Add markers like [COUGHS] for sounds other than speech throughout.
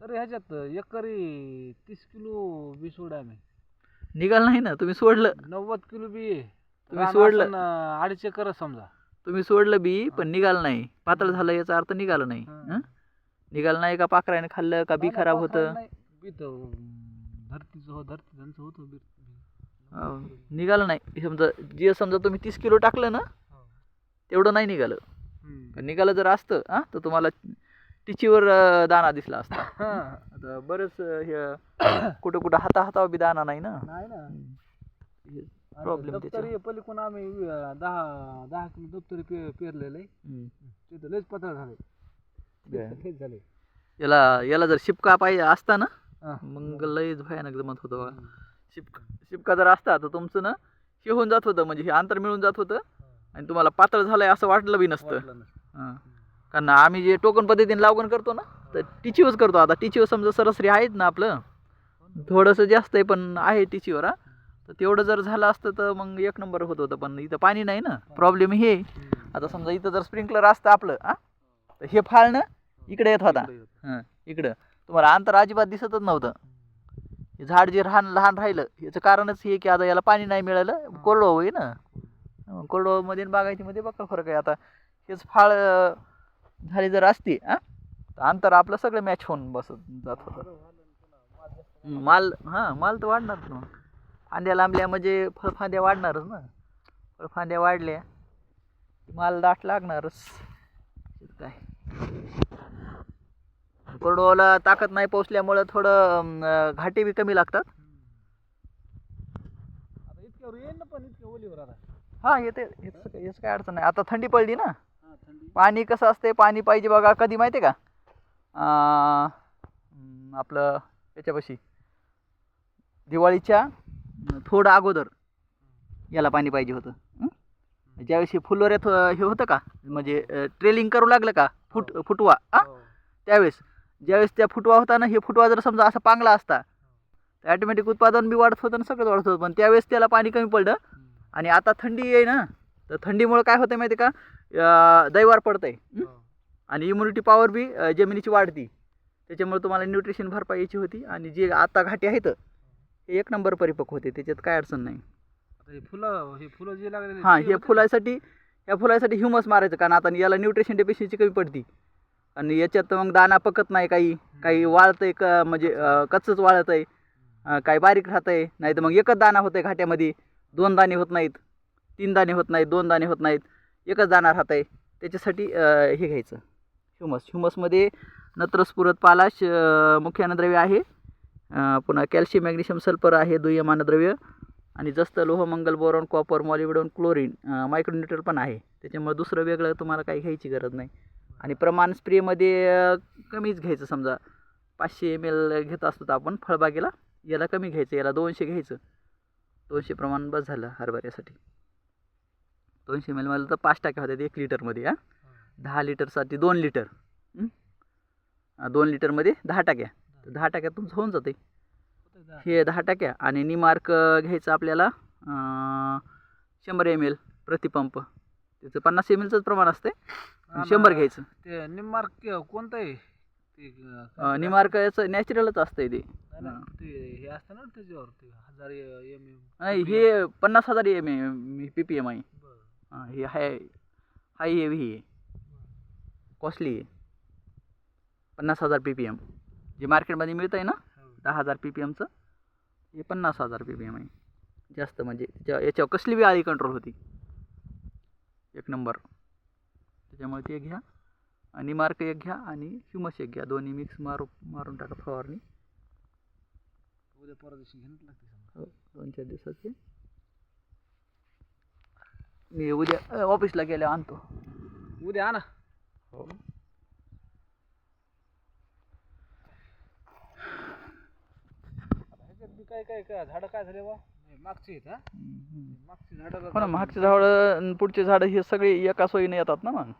तर ह्याच्यात एकरी तीस किलो बी सोडा आम्ही निघाल नाही ना तुम्ही सोडलं नव्वद किलो बी आहे. तुम्ही रान सोडलं? असन, अं, अडीच एकर समजा तुम्ही सोडलं बी पण निघालं नाही पातळ झालं याचा अर्थ निघालं नाही हा. हं? निघालं नाही का पाखराने खाल्लं का बी खराब नाही, होतं नाही. बी तर अं, धरतीचं हो धरती त्यांचं होतं बी. अहो, निघालं नाही समजा जे समजा तुम्ही तीस किलो टाकलं ना हो. तेवढं नाही निघालं. पण निघालं जर असतं हा तर तुम्हाला टिचीवर दाणा दिसला असता [LAUGHS] हा. आता बरंच हे [COUGHS] कुठं कुठं हाता हातावर बी दाणा नाही ना नाही ना problem दप्तरी पलीकडून आम्ही दहा दहा किलो दप्तरी पे पेरलेलं आहे. तिथं लयच पातळ झाले. लयच झाले याला याला जर शिपका पाहिजे असता ना. मग लयच भयानक जमत होतं. शिपका शिपका जर असता तर तुमचं ना हे होऊन जात होतं म्हणजे हे अंतर मिळून जात होतं आणि तुम्हाला पातळ झालंय असं वाटलं बी नसतं. हां. कारण आम्ही जे टोकन पद्धतीने लागवण करतो ना तर टिचीवच करतो. आता टिचीवर समजा सरसरी आहेत ना आपलं थोडंसं जास्त आहे पण आहे टिचीवर हा. तर तेवढं जर झालं असतं तर मग एक नंबर होत होतं. पण इथं पाणी नाही ना प्रॉब्लेम हे. आहे. आता समजा इथं जर स्प्रिंकलर असतं आपलं हां तर हे फाळणं इकडे येत होता. हां इकडं. तुम्हाला अंतर अजिबात दिसतच नव्हतं. हे झाड जे लहान लहान राहिलं याचं कारणच हे की आता याला पाणी नाही मिळालं. कोरडं आहे ना. अं, कोरडवाहूमध्ये बागायतीमध्ये बघा फरक आहे. आता हेच फाळ झाली जर असती हा? तर अंतर आपलं सगळं मॅच होऊन बसत जात होतं. माल हां माल तर वाढणारच ना फांद्या लांबल्या म्हणजे फळफांद्या वाढणारच ना. फळफांद्या वाढल्या माल दाट लागणारच. काय? कोरडवाला ताकद नाही पोचल्यामुळं थोडं घाटे बी कमी लागतात. आता इतक्यावर येईल ना पण इतक्या ओलीवर आता. हां येते हेच काय अडचण नाही. आता थंडी पडली ना. पाणी कसं असते पाणी पाहिजे बघा. कधी माहिती आहे का आपलं याच्यापाशी. दिवाळीच्या थोडं अगोदर याला पाणी पाहिजे होतं. हं? ज्यावेळेस हे फुलोऱ्यात अं, हे होतं का? म्हणजे ट्रेलिंग करू लागलं का? फुट फुटवा. हा हो. त्यावेळेस ज्यावेळेस त्या फुटवा होता ना हे फुटवा जर समजा असा पांगला असता तर ॲटोमॅटिक उत्पादन बी वाढत होतं आणि सगळंच वाढत होतं. पण त्यावेळेस त्याला पाणी कमी पडलं. आणि आता थंडी आहे ना तर थंडीमुळे काय होतं माहिती आहे का? दैवार पडतंय. हं? आणि इम्युनिटी पॉवर बी जमिनीची वाढती. त्याच्यामुळे तुम्हाला न्यूट्रिशन भरपाई याची होती. आणि जे आता घाटे आहेत हे एक नंबर परिपक्व होते. त्याच्यात काय अडचण नाही. हे फुलं हे फुलं जे हां ते हे फुलासाठी या फुलासाठी ह्युमस मारायचं. कारण आता याला न्यूट्रिशन डेफिशियन्सी कमी पडती. आणि याच्यात मग दाना पकत नाही काही. काही वाळतंय क म्हणजे कच्चंच वाळत आहे काही बारीक राहत आहे नाही तर मग एकच दाना होतं आहे घाट्यामध्ये. दोन दाणे होत नाहीत. तीन दाणे होत नाहीत. दोन दाणे होत नाहीत. एकच जाणार हात आहे त्याच्यासाठी हे घ्यायचं. ह्युमस. ह्युमसमध्ये नत्रस्फुरत पालाश मुख्य अन्नद्रव्य आहे. पुन्हा कॅल्शियम मॅग्नेशियम सल्फर आहे दुय्यम अन्नद्रव्य आणि जस्त लोह मंगल बोरॉन कॉपर मॉलिवडॉन क्लोरीन मायक्रोन्युट्रल पण आहे. त्याच्यामुळे दुसरं वेगळं तुम्हाला काही घ्यायची गरज नाही. आणि प्रमाण स्प्रेमध्ये कमीच घ्यायचं समजा. पाचशे एम एल घेत असतो तर आपण फळबागेला. याला कमी घ्यायचं. याला दोनशे घ्यायचं. दोनशे प्रमाण बस झालं हरभऱ्यासाठी. दोनशे एम एलमध्ये तर पाच टाक्या होत्या एक लिटरमध्ये हां? दहा लिटरसाठी दोन लिटर. दोन लिटरमध्ये दहा टाक्या. तर दहा टाक्यात तुमचं होऊन जाते. हे दहा टाक्या आणि निमार्क घ्यायचं आपल्याला शंभर एम एल प्रतिपंप त्याचं पन्नास एम एलचंच प्रमाण असते शंभर घ्यायचं. ते निम्मार्क कोणतं आहे निमार्क याचं नॅचरलच असतंय ते. हे असतं ना त्याच्यावर ते हजार एम एम नाही हे पन्नास हजार M M P P M आहे हां, हे हाय हाय हेवी आहे कॉस्टली आहे पन्नास हजार पी पी एम जे मार्केटमध्ये मिळतं आहे ना दहा हजार पी पी एमचं हे पन्नास हजार पी पी एम आहे. जास्त म्हणजे त्याच्या याच्यावर कसली बी आळी कंट्रोल होती. एक नंबर. त्याच्यामुळे ते घ्या. आणि मार्क एक घ्या आणि ह्युमस एक घ्या. दोन्ही मिक्स मारू मारून टाका फवारणी. उद्या परवा दिवशी घेणं लागते. हो दोन चार दिवसाचे मी उद्या ऑफिसला गेल्यावर आणतो. उद्या आणा. हो. काय काय काय झाडं काय झाले नाही, मागची आहेत हा? मागची झाडं हो ना मागचे झाडं पुढचे झाडं हे सगळे एका सोयीने येतात ना मग.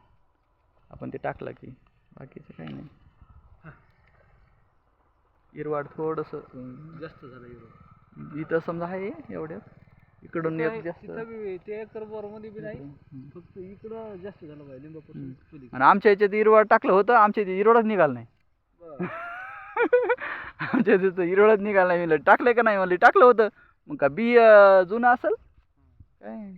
आपण ते टाकलं की बाकीचं काही नाही. इरवाड थोडंसं जास्त झालं एवढं इथं समजा आहे एवढ्यात. इकडून एक जास्त. ते एकर बोरमध्ये बी नाही. फक्त इकडं जास्त झालं पाहिजे लिंबापासून पलीकडे. आणि आमच्या याच्यात इरवाड टाकलं होतं आमच्या इथे इरवाडच निघालं नाही. बरं. [LAUGHS] म्हणजे तिथं हिरवळच निघाला नाही. म्हणलं टाकलंय का नाही? म्हणलं टाकलं होतं. मग का बी अं, जुनं असेल? काय?